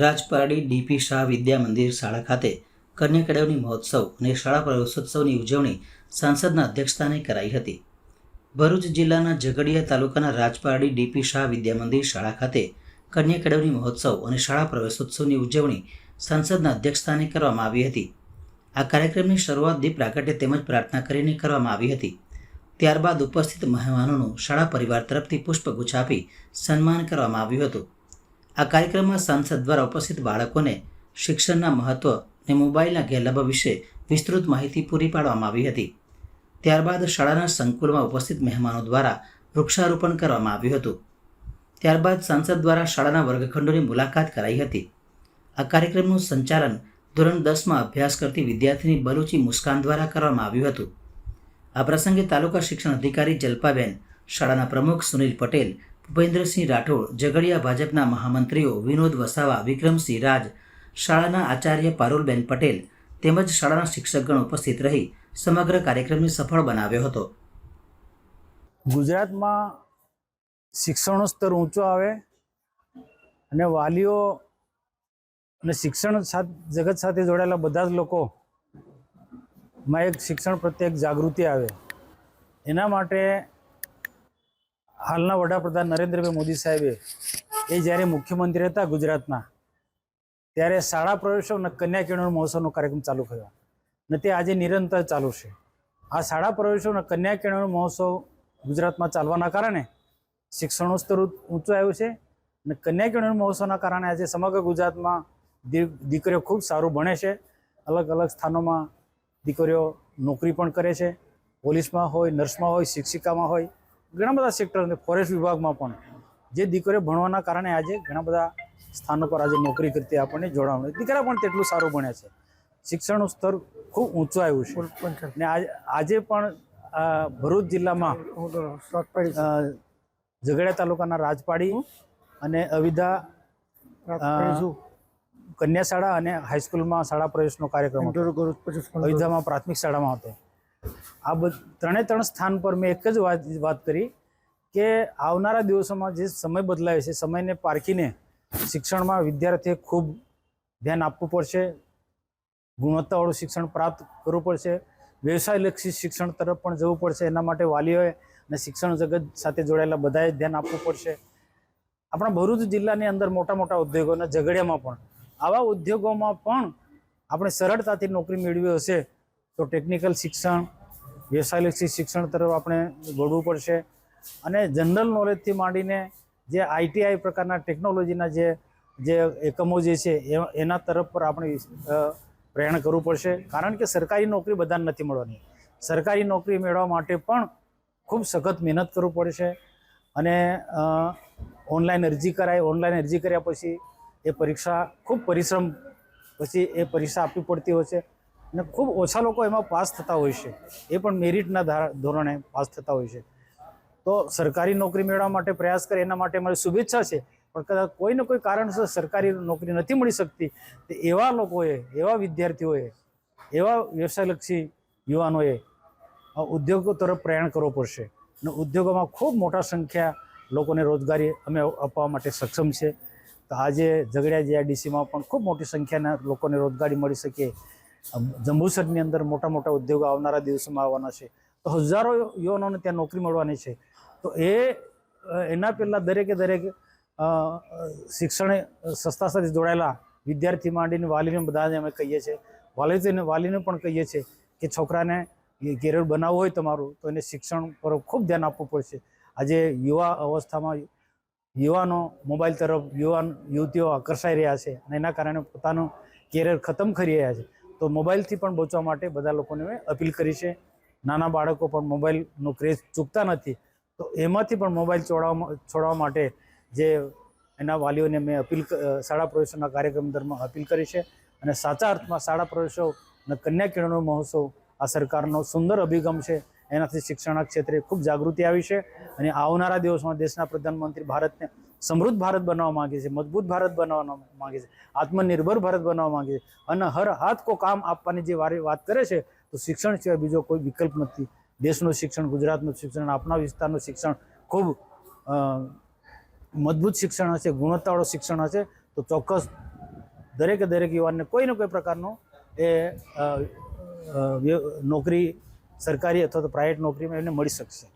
Rajpardi DP Shah Vidya Mandir શાળા ખાતે કન્યા કેળવણી મહોત્સવ અને શાળા પ્રવેશોત્સવની ઉજવણી સાંસદના અધ્યક્ષસ્થાને કરાઈ હતી. ભરૂચ જિલ્લાના ઝઘડિયા તાલુકાના રાજપારડી ડીપી શાહ વિદ્યા મંદિર શાળા ખાતે કન્યા કેળવણી મહોત્સવ અને શાળા પ્રવેશોત્સવની ઉજવણી સાંસદના અધ્યક્ષસ્થાને કરવામાં આવી હતી. આ કાર્યક્રમની શરૂઆત દીપ પ્રાગટ્ય તેમજ પ્રાર્થના કરીને કરવામાં આવી હતી. ત્યારબાદ ઉપસ્થિત મહેમાનોનું શાળા પરિવાર તરફથી પુષ્પગુચ્છ આપી સન્માન કરવામાં આવ્યું હતું. આ કાર્યક્રમમાં સાંસદ દ્વારા ઉપસ્થિત બાળકોને શિક્ષણના મહત્વ અને મોબાઈલના ગેરલાભ વિશે વિસ્તૃત માહિતી પૂરી પાડવામાં આવી હતી. ત્યારબાદ શાળાના સંકુલમાં ઉપસ્થિત મહેમાનો દ્વારા વૃક્ષારોપણ કરવામાં આવ્યું હતું. ત્યારબાદ સાંસદ દ્વારા શાળાના વર્ગખંડોની મુલાકાત કરાઈ હતી. આ કાર્યક્રમનું સંચાલન ધોરણ દસમાં અભ્યાસ કરતી વિદ્યાર્થીની બલુચી મુસ્કાન દ્વારા કરવામાં આવ્યું હતું. આ પ્રસંગે તાલુકા શિક્ષણ અધિકારી જલ્પાબેન, શાળાના પ્રમુખ સુનિલ પટેલ ભૂપેન્દ્રસિંહ રાઠોડ, ઝઘડિયા ભાજપના મહામંત્રીઓ વિનોદ વસાવા, વિક્રમસિંહ રાજ, શાળાના આચાર્ય પારુલબેન પટેલ તેમજ શાળાના શિક્ષકગણ ઉપસ્થિત રહી સમગ્ર કાર્યક્રમને સફળ બનાવ્યો હતો. ગુજરાતમાં શિક્ષણનું સ્તર ઊંચો આવે અને વાલીઓ અને શિક્ષણ જગત સાથે જોડાયેલા બધા જ લોકો માં એક શિક્ષણ પ્રત્યે એક જાગૃતિ આવે. એના માટે હાલના વડાપ્રધાન નરેન્દ્રભાઈ મોદી સાહેબે એ જ્યારે મુખ્યમંત્રી હતા ગુજરાતના, ત્યારે શાળા પ્રવેશો અને કન્યા કિરણ મહોત્સવનો કાર્યક્રમ ચાલુ કર્યો અને તે આજે નિરંતર ચાલુ છે. આ શાળા પ્રવેશો અને કન્યા કિરણ મહોત્સવ ગુજરાતમાં ચાલવાના કારણે શિક્ષણનું સ્તર ઊંચું આવ્યું છે અને કન્યા કિરણ મહોત્સવના કારણે આજે સમગ્ર ગુજરાતમાં દીકરીઓ ખૂબ સારું ભણે છે. અલગ અલગ સ્થાનોમાં દીકરીઓ નોકરી પણ કરે છે. પોલીસમાં હોય, નર્સમાં હોય, શિક્ષિકામાં હોય ઘણા બધા સેક્ટર ફોરેસ્ટ વિભાગમાં પણ. જે દીકરીઓ ભણવાના કારણે આજે ઘણા બધા સ્થાનો પર આજે નોકરી કરતી આપણને જોવા દીકરા પણ તેટલું સારું ભણ્યા છે. શિક્ષણનું સ્તર ખૂબ ઊંચું આવ્યું છે. ને આજે પણ ભરૂચ જિલ્લામાં ઝઘડિયા તાલુકાના રાજપાડી અને અવિધા કન્યા શાળા અને હાઈસ્કૂલમાં શાળા પ્રવેશનો કાર્યક્રમ અયોધ્યામાં પ્રાથમિક શાળામાં હતો. આ ત્રણે ત્રણ સ્થાન પર મેં એક જ વાત વાત કરી કે આવનારા દિવસોમાં જે સમય બદલાયો છે, સમયને પારખીને શિક્ષણમાં વિદ્યાર્થીએ ખૂબ ધ્યાન આપવું પડશે. ગુણવત્તાવાળું શિક્ષણ પ્રાપ્ત કરવું પડશે. વ્યવસાયલક્ષી શિક્ષણ તરફ પણ જવું પડશે. એના માટે વાલીઓએ અને શિક્ષણ જગત સાથે જોડાયેલા બધાએ ધ્યાન આપવું પડશે. આપણા ભરૂચ જિલ્લાની અંદર મોટા મોટા ઉદ્યોગોના ઝઘડિયામાં પણ, આવા ઉદ્યોગોમાં પણ આપણે સરળતાથી નોકરી મેળવી હશે તો ટેકનિકલ શિક્ષણ વ્યવસાયલક્ષી શિક્ષણ તરફ આપણે દોડવું પડશે. અને જનરલ નોલેજથી માંડીને જે આઈટીઆઈ પ્રકારના ટેકનોલોજીના જે જે એકમો જે છે એના તરફ પર આપણે પ્રયાણ કરવું પડશે. કારણ કે સરકારી નોકરી બધાને નથી મળવાની. સરકારી નોકરી મેળવવા માટે પણ ખૂબ સખત મહેનત કરવું પડશે. અને ઓનલાઈન અરજી કરાય, ઓનલાઈન અરજી કર્યા પછી એ પરીક્ષા, ખૂબ પરિશ્રમ પછી એ પરીક્ષા આપવી પડતી હોય છે. અને ખૂબ ઓછા લોકો એમાં પાસ થતા હોય છે. એ પણ મેરિટના ધારા- ધોરણે પાસ થતા હોય છે. તો સરકારી નોકરી મેળવવા માટે પ્રયાસ કરે, એના માટે મારી શુભેચ્છા છે. પણ કદાચ કોઈને કોઈ કારણસર સરકારી નોકરી નથી મળી શકતી, તો એવા લોકોએ, એવા વિદ્યાર્થીઓએ, એવા વ્યવસાયલક્ષી યુવાનોએ ઉદ્યોગો તરફ પ્રયાણ કરવો પડશે. અને ઉદ્યોગોમાં ખૂબ મોટા સંખ્યા લોકોને રોજગારી અમે આપવા માટે સક્ષમ છે. તો આજે ઝઘડિયા જીઆઈડીસીમાં પણ ખૂબ મોટી સંખ્યાના લોકોને રોજગારી મળી શકે. જંબુસરની અંદર મોટા મોટા ઉદ્યોગો આવનારા દિવસોમાં આવવાના છે. તો હજારો યુવાનોને ત્યાં નોકરી મળવાની છે. તો એ એના પહેલાં દરેકે દરેક શિક્ષણ સંસ્થા સાથે જોડાયેલા વિદ્યાર્થી માંડીને વાલીને બધાને અમે કહીએ છીએ. વાલીને વાલીને પણ કહીએ છીએ કે છોકરાને કેરિયર બનાવવું હોય તમારું, તો એને શિક્ષણ પર ખૂબ ધ્યાન આપવું પડશે. આજે યુવા અવસ્થામાં યુવાનો મોબાઈલ તરફ યુવાન યુવતીઓ આકર્ષાઈ રહ્યા છે અને એના કારણે પોતાનું કેરિયર ખતમ કરી રહ્યા છે. તો મોબાઈલથી પણ બચવા માટે બધા લોકોને મેં અપીલ કરી છે. નાના બાળકો પણ મોબાઈલનો ક્રેઝ ચૂકતા નથી. તો એમાંથી પણ મોબાઈલ છોડાવવા છોડવા માટે જે એના વાલીઓને મેં અપીલ શાળા પ્રવેશોના કાર્યક્રમ દરમિયાન અપીલ કરી છે અને સાચા અર્થમાં શાળા પ્રવેશો અને કન્યા કિરણો મહોત્સવ આ સરકારનો સુંદર અભિગમ છે. એનાથી શિક્ષણ ક્ષેત્રે ખૂબ જાગૃતિ આવી છે અને આવનારા દિવસોમાં દેશના પ્રધાનમંત્રી ભારતને સમૃદ્ધ ભારત બનાવવા માંગે છે, મજબૂત ભારત બનાવવા માંગે છે, આત્મનિર્ભર ભારત બનાવવા માંગે છે અને હર હાથ કો કામ આપવાની જે વારે વાત કરે છે, તો શિક્ષણ સિવાય બીજો કોઈ વિકલ્પ નથી. દેશનું શિક્ષણ, ગુજરાતનું શિક્ષણ આપણા વિસ્તારનું શિક્ષણ ખૂબ મજબૂત શિક્ષણ હશે, ગુણવત્તાવાળું શિક્ષણ હશે, તો ચોક્કસ દરેકે દરેક યુવાનને કોઈને કોઈ પ્રકારનો એ નોકરી, સરકારી અથવા તો પ્રાઇવેટ નોકરીમાં એમને મળી શકશે.